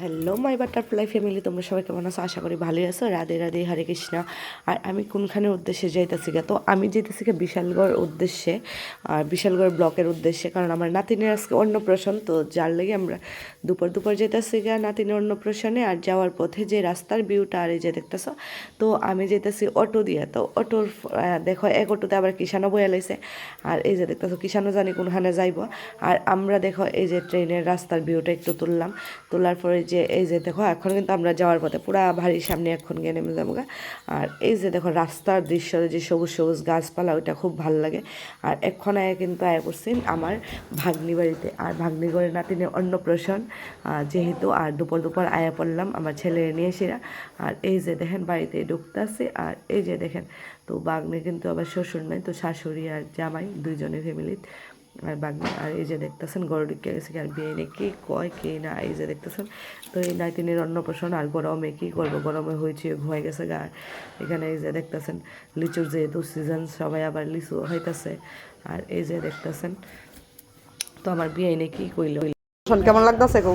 Hello my butterfly family তোমরা সবাই কেমন আছো? আশা করি ভালোই আছো। রাধে রাধে, হরে কৃষ্ণা। আর আমি কোনখানের উদ্দেশ্যে যাইতেছি গা? তো আমি যেতেছি গা বিশালগড় উদ্দেশ্যে, আর বিশালগড় ব্লকের উদ্দেশ্যে, কারণ আমার নাতিনের আজকে অন্নপ্রাশন, তো যার লেগে আমরা দুপুর দুপুর যেতেছি গা নাতিনের অন্নপ্রাশনে, আর যাওয়ার পথে যে রাস্তার ভিউটা আর এই যে দেখতেছ, তো আমি যেতেছি অটো দিয়ে। তো অটোর দেখো, এক অটোতে আবার কিষানও বয়ে লাইছে, আর এই যে দেখতেছো কিষানও জানি কোনখানে যাইব। আর আমরা দেখো, এই যে ট্রেনের রাস্তার ভিউটা একটু তুললাম। তোলার পরে যে, এই যে দেখো, এখন কিন্তু আমরা যাওয়ার পথে পুরা ভারীর সামনে এখন গিয়ে নেমে যাব। আর এই যে দেখো, রাস্তার দৃশ্য যে সবুজ সবুজ গাছপালা, ওইটা খুব ভালো লাগে। আর এখন আয়া কিন্তু আয়া করছি আমার ভাগ্নি বাড়িতে। আর ভাগ্নি করে নাতিনের অন্নপ্রাশন যেহেতু, আর দুপুর দুপুর আয়া পড়লাম আমার ছেলে নিয়ে এসেরা। আর এই যে দেখেন, বাড়িতে ঢুকতে আছে আর এই যে দেখেন, তো বাগনে কিন্তু আবার শ্বশুর নাই তো শাশুড়ি আর জামাই দুইজনের ফ্যামিলি আর বাগনে আর এই যে দেখতেছেন গরু ডিকে গেছে আর বিয়ে নেই কি কয় কে না এই যে দেখতেছেন? তো এই নাইতিনের অন্নপ্রাশন আর গরমে কি করব? গরমে হয়েছে ঘুমাই গেছে গা। এখানে এই যে দেখতেছেন লিচুর যেহেতু সিজন সবাই আবার লিচু হইতাছে আর এই যে দেখতেছেন তো আমার বিয়ে নেই কি কইল? কেমন লাগতেছে গো?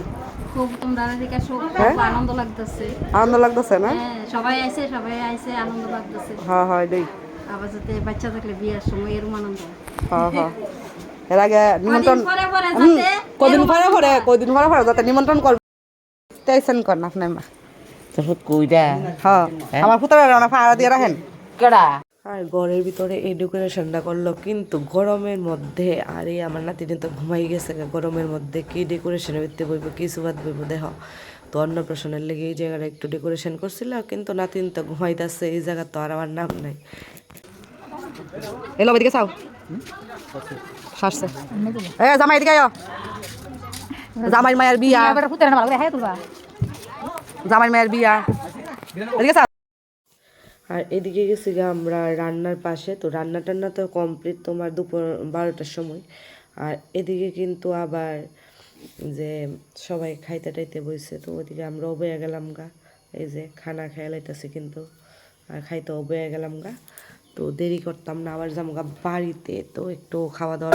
খুব তোমরা খুব হ্যাঁ? আনন্দ লাগতেছে। আনন্দ লাগতেছে না? হ্যাঁ সবাই আইছে সবাই আইছে আনন্দ লাগতেছে। হ্যাঁ হয় দেই। আবার যাতে বাচ্চা থাকলে বিয়ের সময় এরম আনন্দ। হ্যাঁ হ্যাঁ। এর আগে নিমন্ত্রণ কদিন পরে পরে কদিন পরে পরে কদিন পরে পরে যাতে নিমন্ত্রণ করবে তেইছেন কর না আপনার মা কইরা হ্যাঁ? আমার পুতরা রান্না দিয়ে রাখেন। কেডা? আর ঘরের ভিতরে এই ডেকোরেশনটা করল কিন্তু গরমের মধ্যে আরে আমার নাতিনি তো ঘুমাই গেছে গরমের মধ্যে কি ডেকোরেশনের ভিত্তি বইব কি সুবাদ বইব দেখ। তো অন্নপ্রাশনের লেগে এই জায়গাটা একটু ডেকোরেশন করছিল কিন্তু নাতিন তো ঘুমাইতেছে এই জায়গা তো আর আমার নাম নাই। এলো এদিকে চাও। সারছে এ জামাই এদিকে আয়। জামাই মায়ের বিয়া। জামাই মায়ের বিয়া। এদিকে আর এদিকে গেছি গা আমরা রান্নার পাশে। তো রান্না টান্না তো কমপ্লিট তোমার দুপুর বারোটার সময়। আর এদিকে কিন্তু আবার যে সবাই খাইতে টাইতে বইছে তো ওদিকে আমরাও বয়ে গেলাম গা। এই যে খানা খেয়ে লাইতেছি কিন্তু। আর খাইতেও বয়ে গেলাম গা। তো দেরি করতাম না আবার জামগা বাড়িতে তো একটু খাওয়া দাওয়া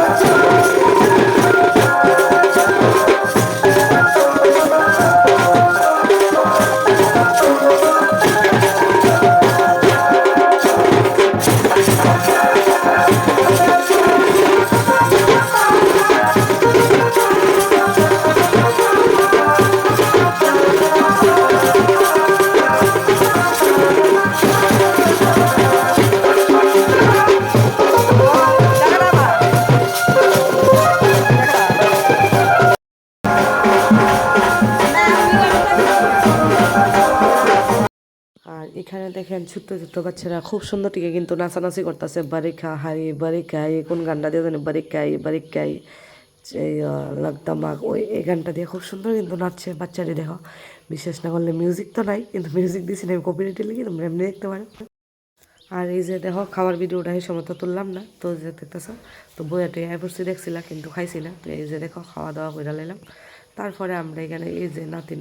এখানে দেখেন ছোট্ট ছোট্ট বাচ্চারা খুব সুন্দর টিকে কিন্তু নাচানাচি করতেছে। বারিকা হারি বারিকাই কোন গানটা দিয়ে জানি? বারিকাই বারিকাই এই লাগতামাক ওই, এই গানটা দিয়ে খুব সুন্দর কিন্তু নাচছে বাচ্চাটি দেখো। বিশেষ না করলে মিউজিক তো নাই, কিন্তু মিউজিক দিয়েছি না আমি কপিরাইটে লিখি তোমরা এমনি দেখতে পারো। আর এই যে দেখো, খাওয়ার ভিডিওটা এই সময় তো তুললাম না, তো যে দেখতেছ, তো বইয়াটা আই পড়ছি, দেখছিলা, কিন্তু খাইছি না তো এই যে দেখো, খাওয়া দাওয়া করে নিলাম তারপরে আমরা এখানে এই যে নাতিন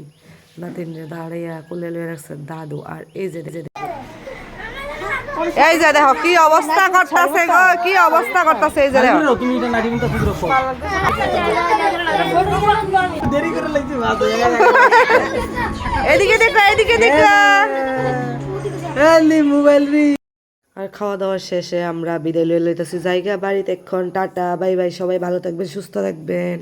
নাতিন যে দাঁড়াইয়া কোলে লয়ে রাখছে দাদু আর এই যে এই যে দেখো কি অবস্থা করতেছে গো কি অবস্থা করতেছে এই যে দেখো। তুমি এটা নাড়ি মতো ঠিক রাখো দেরি করে লাগছে বাস এদিকে দেখো এদিকে দেখো। এলি মোবাইল রি। আর খাওয়া দাওয়া শেষে আমরা বিদায় লয়ে লইতেছি। জায়গা বাড়িতে এখন টাটা বাই বাই সবাই ভালো থাকবেন সুস্থ থাকবেন।